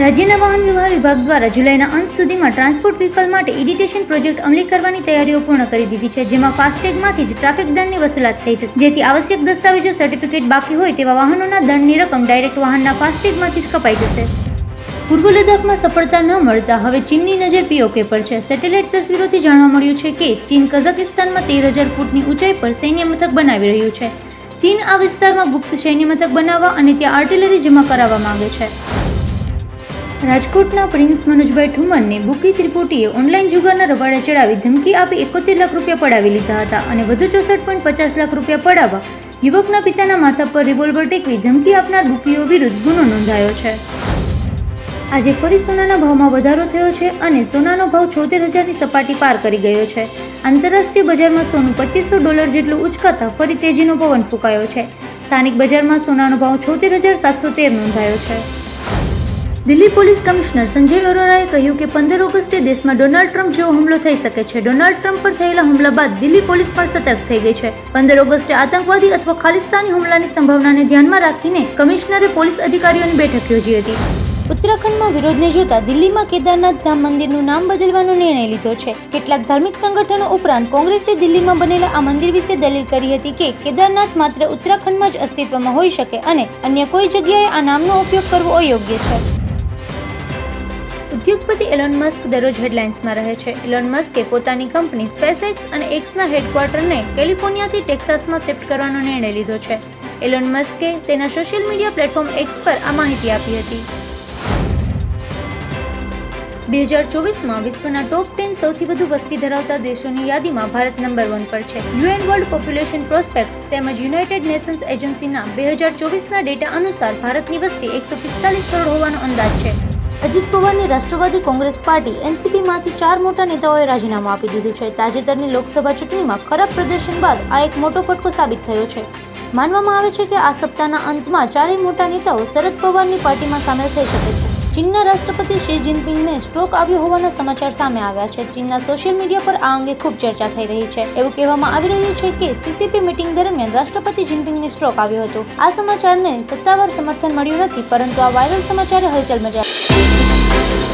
રાજ્યના વાહન વ્યવહાર વિભાગ દ્વારા જુલાઈના અંત સુધીમાં ટ્રાન્સપોર્ટ વ્હીકલ માટે ઇડિટેશન પ્રોજેક્ટ અમલી કરવાની તૈયારીઓ પૂર્ણ કરી દીધી છે, જેમાં ફાસ્ટેગમાંથી જ ટ્રાફિક દંડની વસૂલાત થઈ છે. જેથી આવશ્યક દસ્તાવેજો, સર્ટિફિકેટ બાકી હોય તેવા વાહનોના દંડની રકમ ડાયરેક્ટ વાહનના ફાસ્ટેગમાંથી જ કપાઈ જશે. પૂર્વ લદ્દાખમાં સફળતા ન મળતા હવે ચીનની નજર પીઓકે પર છે. સેટેલાઇટ તસવીરોથી જાણવા મળ્યું છે કે ચીન કઝાકિસ્તાનમાં તેર હજાર ફૂટની ઊંચાઈ પર સૈન્ય મથક બનાવી રહ્યું છે. ચીન આ વિસ્તારમાં ગુપ્ત સૈન્ય મથક બનાવવા અને ત્યાં આર્ટિલરી જમા કરાવવા માંગે છે. રાજકોટના પ્રિન્સ મનોજભાઈ ઠુમરને બુકી ત્રિપુટીએ ઓનલાઈન જુગારના રવાડે ચડાવી ધમકી આપી એકોતેર લાખ રૂપિયા પડાવી લીધા હતા અને વધુ ચોસઠ પોઈન્ટ પચાસ લાખ રૂપિયા પડાવવા યુવકના પિતાના માથા પર રિવોલ્વર ટેકવી ધમકી આપનાર બુકીઓ વિરુદ્ધ ગુનો નોંધાયો છે. આજે ફરી સોનાના ભાવમાં વધારો થયો છે અને સોનાનો ભાવ છોતેર હજારની સપાટી પાર કરી ગયો છે. આંતરરાષ્ટ્રીય બજારમાં સોનું પચીસો ડોલર જેટલું ઉચકાતા ફરી તેજીનો પવન ફૂંકાયો છે. સ્થાનિક બજારમાં સોનાનો ભાવ છોતેર હજાર સાતસો તેર નોંધાયો છે. દિલ્હી પોલીસ કમિશનર સંજય અરોરાએ કહ્યું કે પંદર ઓગસ્ટે દેશમાં ડોનાલ્ડ ટ્રમ્પ જેવો હુમલો થઈ શકે છે. ડોનાલ્ડ ટ્રમ્પ પર થયેલા હુમલા બાદ દિલ્હી પોલીસ પણ સતર્ક થઈ ગઈ છે. પંદર ઓગસ્ટે આતંકવાદી અથવા ખાલિસ્તાની હુમલાની સંભાવનાને ધ્યાનમાં રાખીને કમિશનરે પોલીસ અધિકારીઓની બેઠક યોજી હતી. ઉત્તરાખંડમાં વિરોધને જોતા દિલ્હીમાં કેદારનાથ ધામ મંદિરનું નામ બદલવાનો નિર્ણય લીધો છે. કેટલાક ધાર્મિક સંગઠનો ઉપરાંત કોંગ્રેસે દિલ્હીમાં બનેલા આ મંદિર વિશે દલીલ કરી હતી કે કેદારનાથ માત્ર ઉત્તરાખંડમાં જ અસ્તિત્વમાં હોઈ શકે અને અન્ય કોઈ જગ્યાએ આ નામનો ઉપયોગ કરવો અયોગ્ય છે. ઉદ્યોગપતિ એલોન મસ્ક દરરોજ હેડલાઇન્સમાં રહે છે. એલોન મસ્કે પોતાની કંપની સ્પેસએક્સ અને એક્સના હેડક્વાર્ટરને કેલિફોર્નિયાથી ટેક્સાસમાં શિફ્ટ કરવાનો નિર્ણય લીધો છે. એલોન મસ્કે તેના સોશિયલ મીડિયા પ્લેટફોર્મ એક્સ પર આ માહિતી આપી હતી. બે હજાર ચોવીસમાં વિશ્વના ટોપ ટેન સૌથી વધુ વસ્તી ધરાવતા દેશોની યાદીમાં ભારત નંબર વન પર છે. યુએન વર્લ્ડ પોપ્યુલેશન પ્રોસ્પેક્ટ્સ તેમજ યુનાઇટેડ નેશન્સ એજન્સીના બે હજાર ચોવીસના ડેટા અનુસાર ભારતની વસ્તી એકસો પિસ્તાલીસ કરોડ હોવાનો અંદાજ છે. અજીત પવારની રાષ્ટ્રવાદી કોંગ્રેસ પાર્ટી, એનસીપીમાંથી ચાર મોટા નેતાઓએ રાજીનામું આપી દીધું છે. તાજેતરની લોકસભા ચૂંટણીમાં ખરાબ પ્રદર્શન બાદ આ એક મોટો ફટકો સાબિત થયો છે. માનવામાં આવે છે કે આ સપ્તાહના અંતમાં ચારેય મોટા નેતાઓ શરદ પવારની પાર્ટીમાં સામેલ થઈ શકે છે. ચીનના રાષ્ટ્રપતિ શી જિનપિંગને સ્ટ્રોક આવ્યો હોવાના સમાચાર સામે આવ્યા છે. ચીનના સોશિયલ મીડિયા પર આ અંગે ખૂબ ચર્ચા થઈ રહી છે. એવું કહેવામાં આવી રહ્યું છે કે સીસીપી મીટિંગ દરમિયાન રાષ્ટ્રપતિ જિનપિંગને સ્ટ્રોક આવ્યો હતો. આ સમાચારને સત્તાવાર સમર્થન મળ્યું નથી, પરંતુ આ વાયરલ સમાચારે હલચલ મચાવી